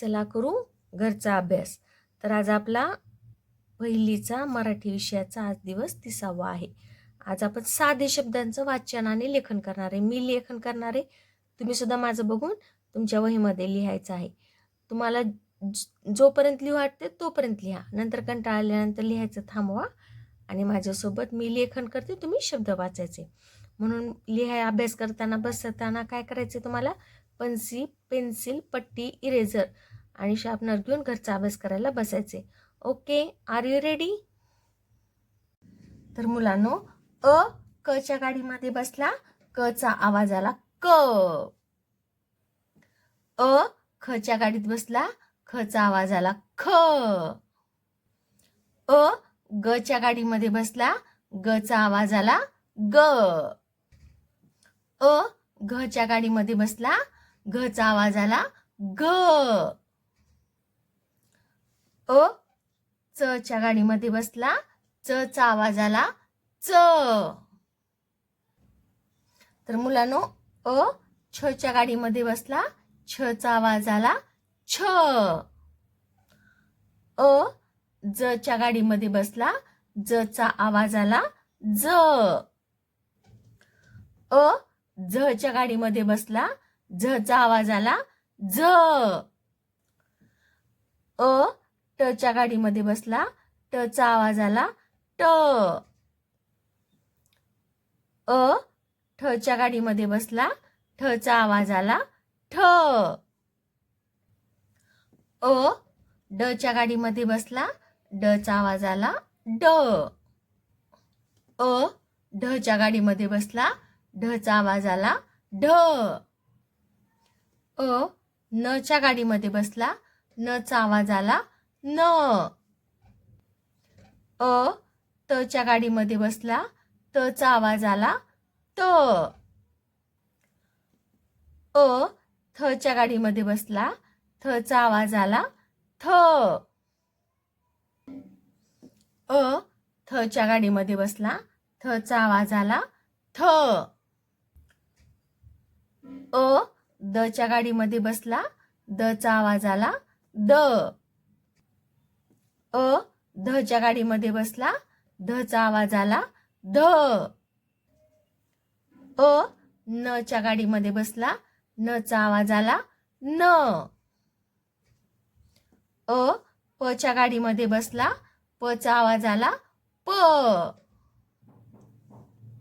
चला करू घरचा अभ्यास. तर आज आपला पहिलीचा मराठी विषयाचा आज दिवस तिसावा आहे. आज आपण साधे शब्दांचं वाचन आणि लेखन करणार आहे. मी लेखन करणार आहे. तुम्ही सुद्धा माझं बघून तुमच्या वहीमध्ये लिहायचं आहे. तुम्हाला जोपर्यंत लिहू वाटते तोपर्यंत लिहा. नंतर कंटाळा आल्यानंतर लिहायचं थांबवा आणि माझ्यासोबत मी लेखन करते तुम्ही शब्द वाचायचे. म्हणून लिहाय अभ्यास करताना बसताना काय करायचे तुम्हाला? पन्सी पेन्सिल पट्टी इरेझर आणि शार्पनर घेऊन घरचा अभ्यास करायला बसायचे. ओके आर यू रेडी तर मुलांनो अ क च्या गाडीमध्ये बसला क चा आवाज आला क. अ ख च्या गाडीत बसला ख चा आवाज आला ख. अ ग च्या गाडीमध्ये बसला ग चा आवाज आला ग. अ घ च्या गाडीमध्ये बसला घ चा आवाज आला ग. अ च च्या गाडीमध्ये बसला च चा आवाज आला च. तर मुलांनो अ छ च्या गाडीमध्ये बसला छ चा आवाज आला छ. अ ज च्या गाडीमध्ये बसला ज चा आवाज आला ज. अ झ च्या गाडीमध्ये बसला झ चा आवाज आला झ अ ट च्या गाडीमध्ये बसला. ट चा आवाज आला ट. अ ठच्या गाडीमध्ये बसला. ठ चा आवाज आला ठ. अ डच्या च्या गाडीमध्ये बसला. डचा चा आवाज आला ड. अ ढच्या गाडीमध्ये बसला. ढ चा आवाज आला ढ. अ न च्या गाडीमध्ये बसला. न चा आवाज आला न. अ तच्या च्या गाडीमध्ये बसला त चा आवाज आला त. अ थ च्या गाडीमध्ये बसला थ चा आवाज आला थ. अ थ च्या गाडीमध्ये बसला थ चा आवाज आला थ. अ द च्या गाडीमध्ये बसला द चा आवाज आला द. अ धच्या गाडीमध्ये बसला. ध चा आवाज आला. ध. अ न च्या गाडीमध्ये बसला. न चा आवाज आला. न. अ प च्या गाडीमध्ये बसला. प चा आवाज आला. प.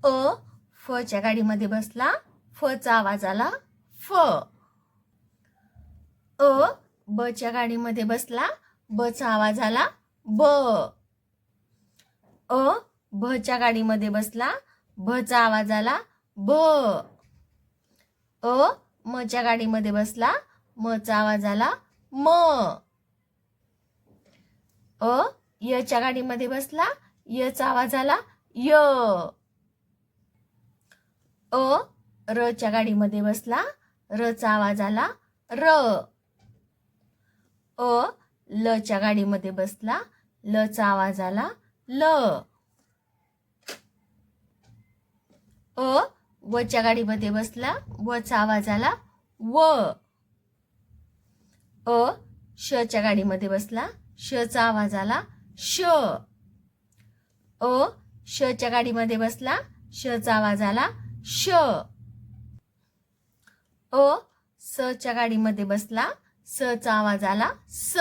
अ फ च्या गाडीमध्ये बसला. फ चा आवाज आला. फ. अ ब च्या गाडीमध्ये बसला. ब चा आवाज आला. ब. अ भ च्या गाडीमध्ये बसला भचा आवाज आला भ अ मच्या गाडीमध्ये बसला म चा आवाज आला म. अ य च्या गाडीमध्ये बसला य चा आवाज आला य. अ र च्या गाडीमध्ये बसला र चा आवाज आला र. अ ल च्या गाडीमध्ये बसला ल चा आवाज आला. ल. अ व च्या गाडीमध्ये बसला. व चा आवाज आला. व. अ श च्या गाडीमध्ये बसला. श चा आवाज आला. श. अ श च्या गाडीमध्ये बसला. श चा आवाज आला. श. अ स च्या गाडीमध्ये बसला. स चा आवाज आला. स.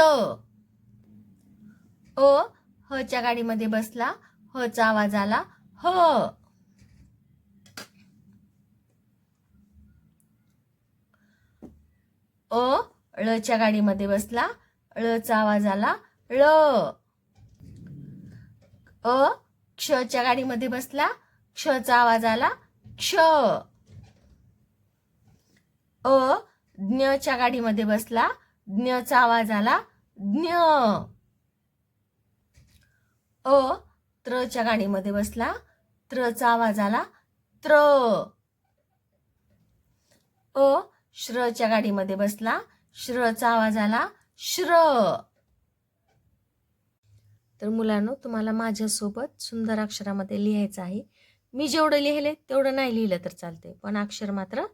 अ ह च्या गाडीमध्ये बसला ह चा आवाज आला ह. अ ळ च्या गाडीमध्ये बसला ळ चा आवाज आला ळ अ क्षच्या गाडीमध्ये बसला क्ष चा आवाज आला क्ष. अ ज्ञ च्या गाडीमध्ये बसला ज्ञ चा आवाज आला ज्ञ. अ त्र च्या गाडीमध्ये बसला. त्र चा आवाज आला. त्र. अ श्र च्या गाडीमध्ये बसला. श्र चा आवाज आला. श्र. तर मुलांनो तुम्हाला माझ्यासोबत सुंदर अक्षरामध्ये लिहायचं आहे. मी जेवढं लिहिले तेवढं नाही लिहिलं तर चालते पण अक्षर मात्र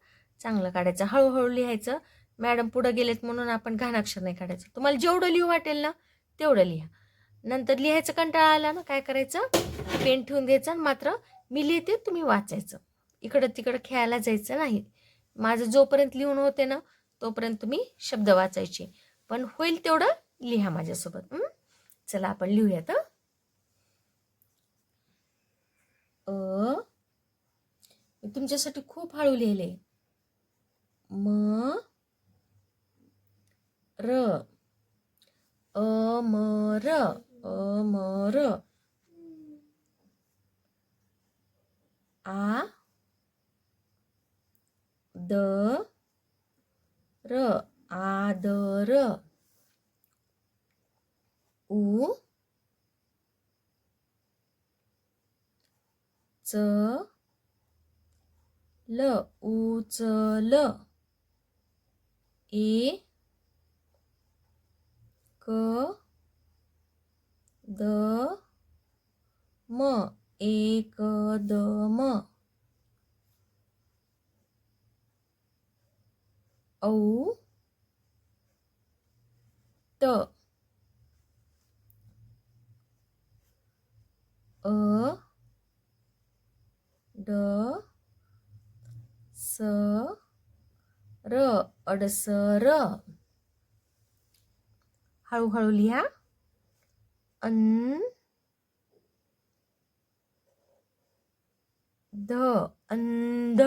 चांगलं काढायचं. हळूहळू लिहायचं. मॅडम पुढं गेलेत म्हणून आपण घाण अक्षर नाही काढायचं. तुम्हाला जेवढं लिहू वाटेल ना तेवढं लिहा. नंतर लिहायचं कंटाळा आला ना काय करायचं? पेन ठेवून द्यायचं आणि मात्र मी लिहिते तुम्ही वाचायचं. इकडं तिकडं खेळायला जायचं नाही. माझं जोपर्यंत लिहून होते ना तोपर्यंत तुम्ही शब्द वाचायचे. पण होईल तेवढं लिहा माझ्यासोबत. चला आपण लिहूयात अ मी तुमच्यासाठी खूप हळू लिहिले. म र अमर अमर. आ. द. र. आदर. उ. च. ल. उचल ए. क. द म एकदम. औ त. अ ड स र अडसर. हळूहळू लिहा. अन ध अंध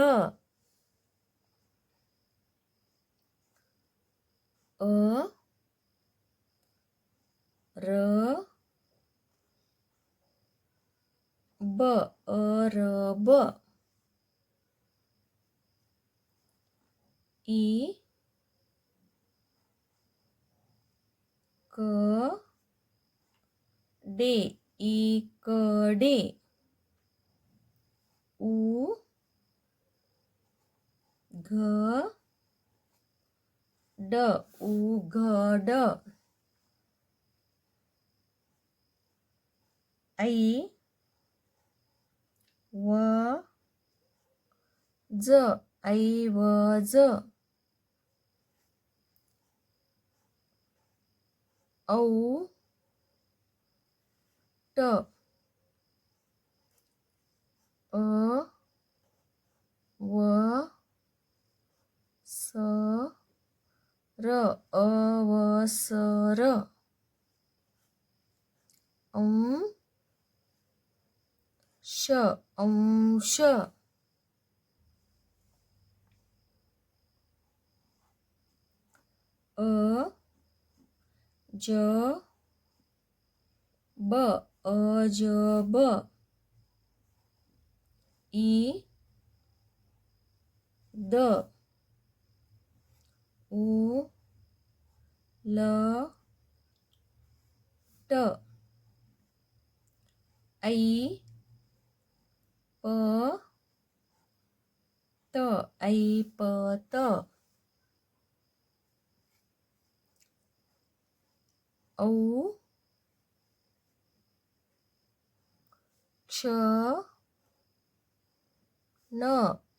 अ र ब अरब ई क डे इकडे. उ घ ड उघड. ऐ व ज ऐवज औ ट अ व स र अवसर अं श अंश अ ज ब अजब. ई द. उ. ल. ट. ऐ. प. त. ऐपत औ क्ष न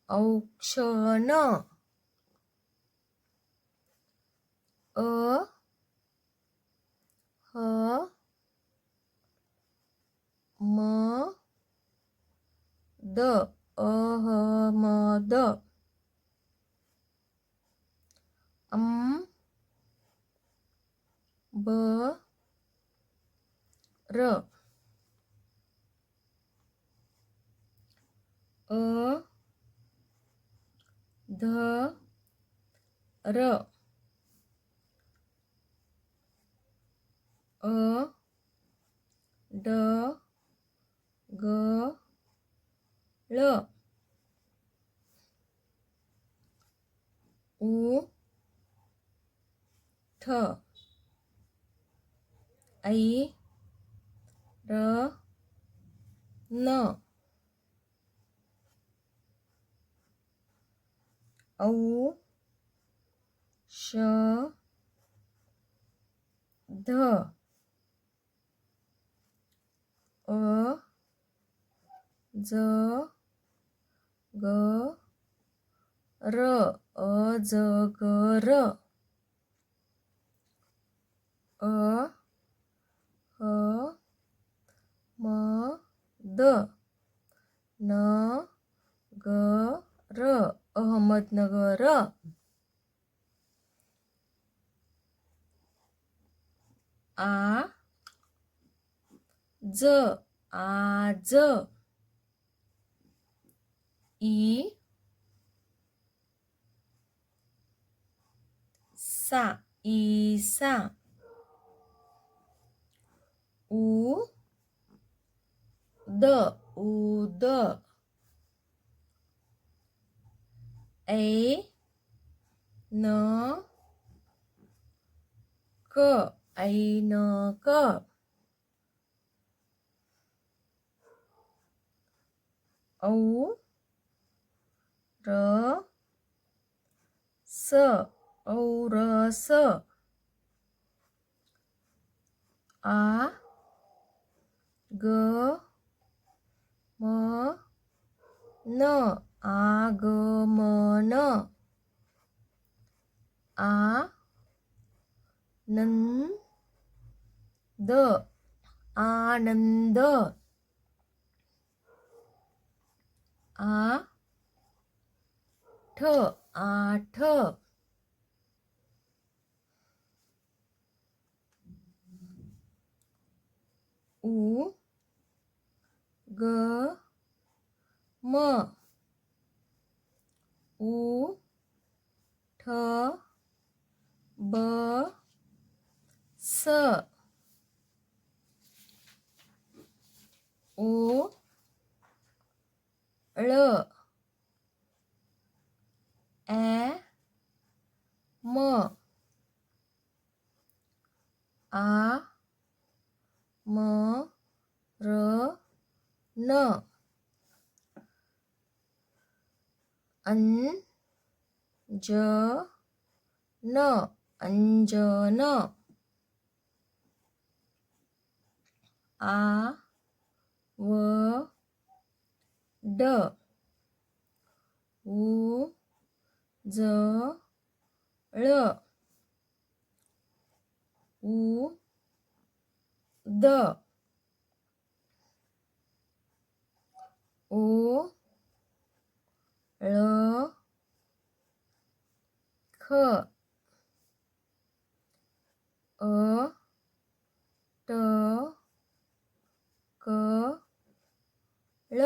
औक्षण अ ह म द अहमद अम ब र. अ ध र अ ड ग ळ उ ठ ऐ र न औ श ध अ ज ग र अजगर अ ह म द न ग र अहमदनगर. आ ज आज ई सा ईसा उ द उद ए न क ऐनक औ र स औरस आ ग म न आगमन आ नंद आनंद आ ठ आठ उ ग म उ ठ ब स ओ ळ ॲ म आ म र न अन ज न अंजन आ व ड उ ज ळ उ द ओ ळ ख अ ट क ळ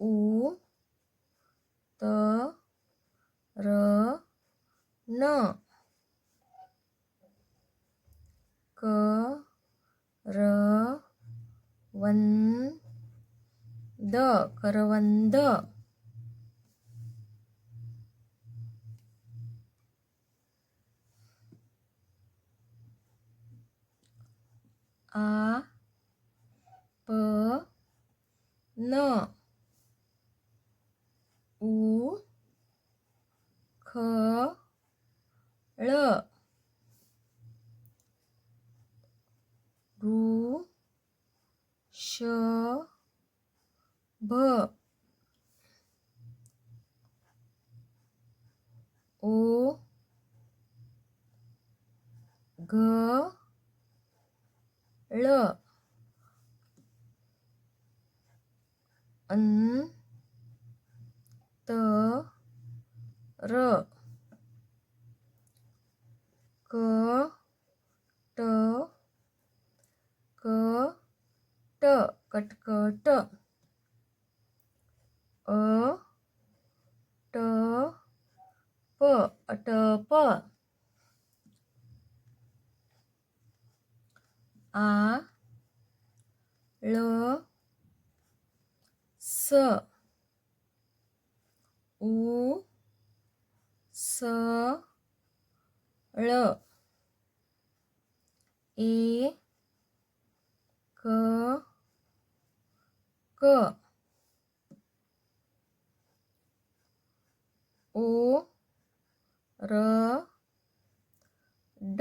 उ त र न क र वन द करवंद. आ प न. उ ख ळ भ ओ. ग. ळ अन. त. र. क. ट. क. ट. कटकट. अ ट प अटप आ ळ स. उ स ळ ए क क. ओ र ड.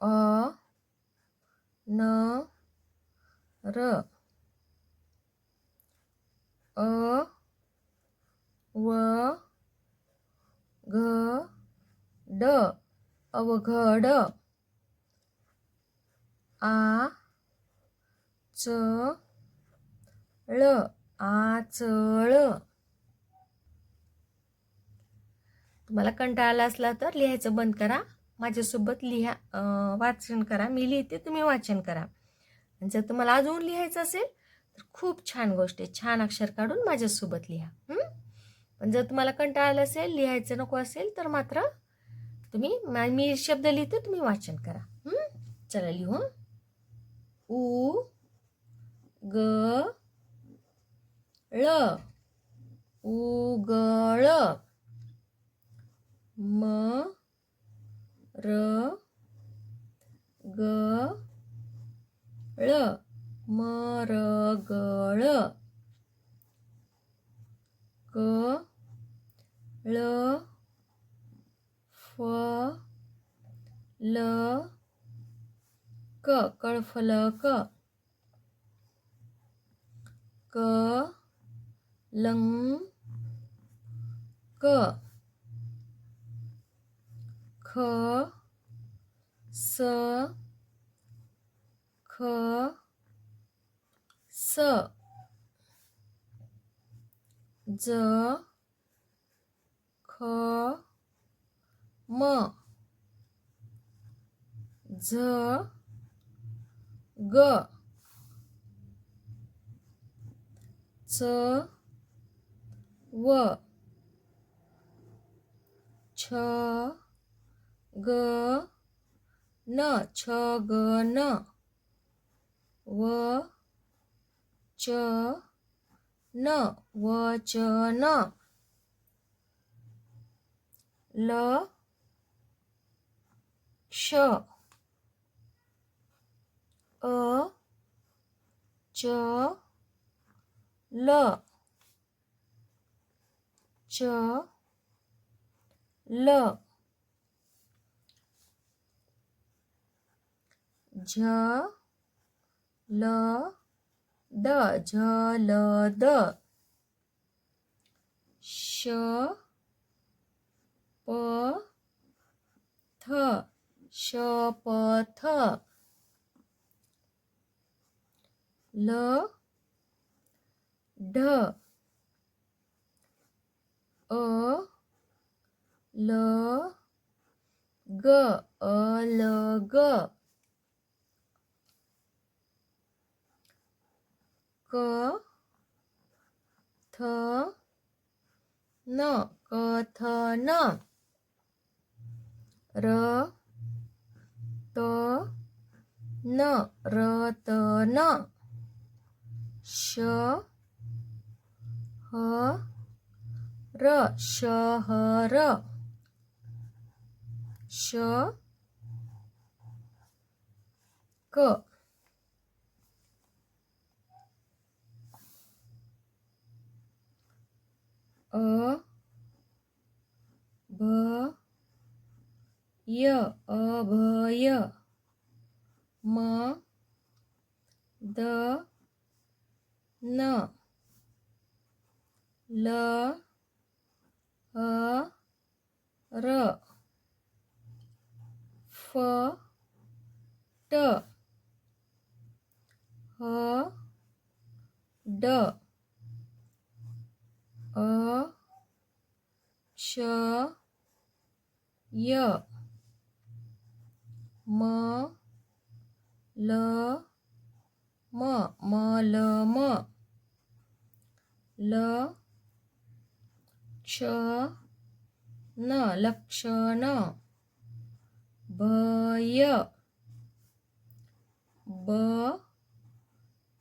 अ न र. अ व घ ड. अवघड. आ च ळ आचळ. तुम्हाला कंटाळा आला असला तर लिहायचं बंद करा. माझ्यासोबत लिहा वाचन करा. मी लिहिते तुम्ही वाचन करा. आणि जर तुम्हाला अजून लिहायचं असेल तर खूप छान गोष्ट आहे. छान अक्षर काढून माझ्यासोबत लिहा. पण जर तुम्हाला कंटाळा आला असेल लिहायचं नको असेल तर मात्र तुम्ही मी शब्द लिहिते तुम्ही वाचन करा. चला लिहू उ ग ळ. उगळ. म. र. ग. ळ. मरगळ. क. ळ फ. ल. क. कळफलक. क. लंग क ख स ख स ज ख म झ ग च व छ ग न छ ग न व च न व च न ल श अ च ल च ल। झ ल द झ ल द। श प थ शपथ ल ढ अ ल ग अल ग. क थ न कथन र त न रतन श ह र शहर श क। अ भ य। अभय म द न। ल अ र फ ट ह ड अ श य म ल म म ल म ल क्ष न लक्षण भय ब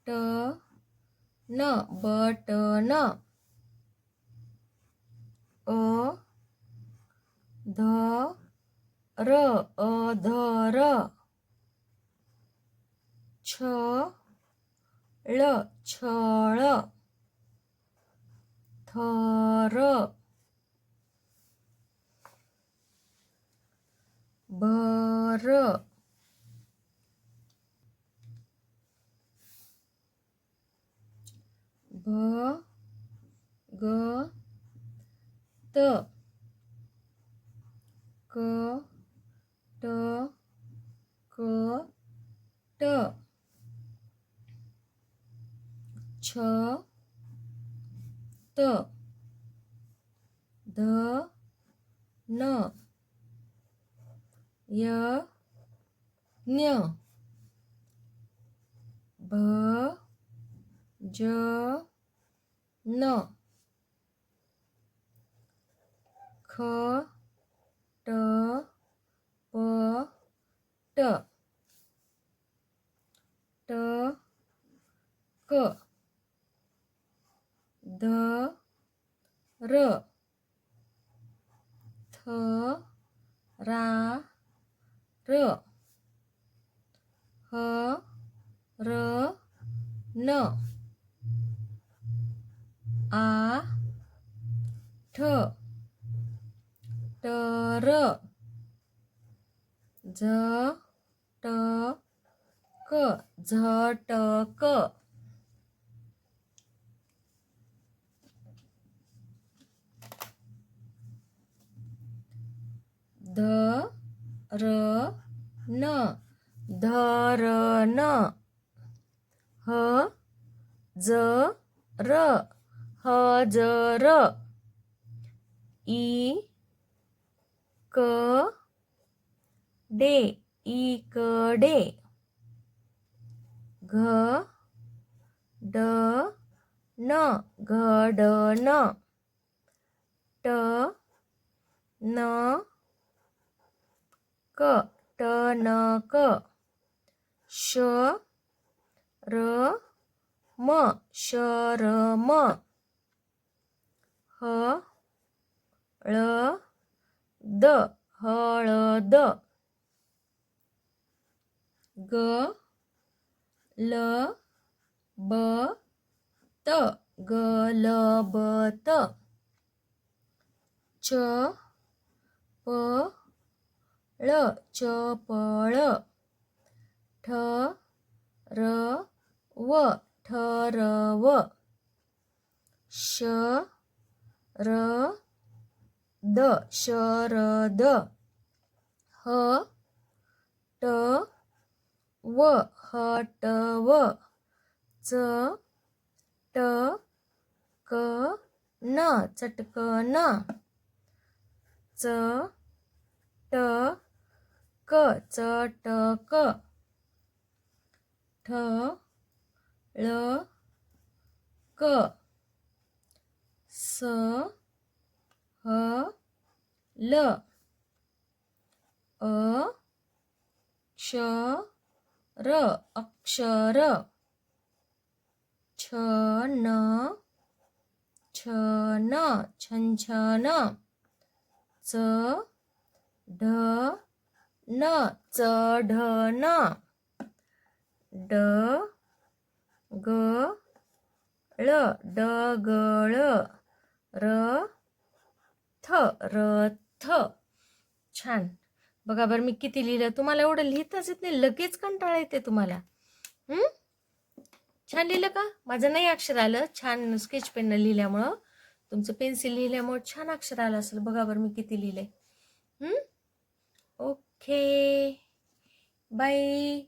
ट न बटन अ ध र अधर छ ळ छळ थर भर भ ग त क ट क ट छ त ध न य न्य भ ज न ख ट प ट ट क ध र थ रा र ह र न. आ ठ टर झ ट क झटक ध र न धरण ह ज र हजर इ क डे इकडे घ ड न घडण ट न क टणक श र म शरम. ह ळ द हळद. ग ल ब त गलबत च प ळ चपळ ठ र व ठरव श र द शरद ह ट व हटव च ट क न चटकन. च ट क चटक ठ ळ क. स ह ल. अ क्ष र अक्षर. छ न छन छनछन च ढ न चढन ड ग ळ डगळ र थ रथ छान. बघा बरं मी किती लिहिलं. तुम्हाला एवढं लिहिताच येत नाही. लगेच कंटाळा येते तुम्हाला. छान लिहिलं का? माझं नाही अक्षर आलं. छान स्केच पेननं लिहिल्यामुळं. तुमचं पेन्सिल लिहिल्यामुळं छान अक्षर आलं असेल. बघा बरं मी किती लिहिलंय ओके. Okay bye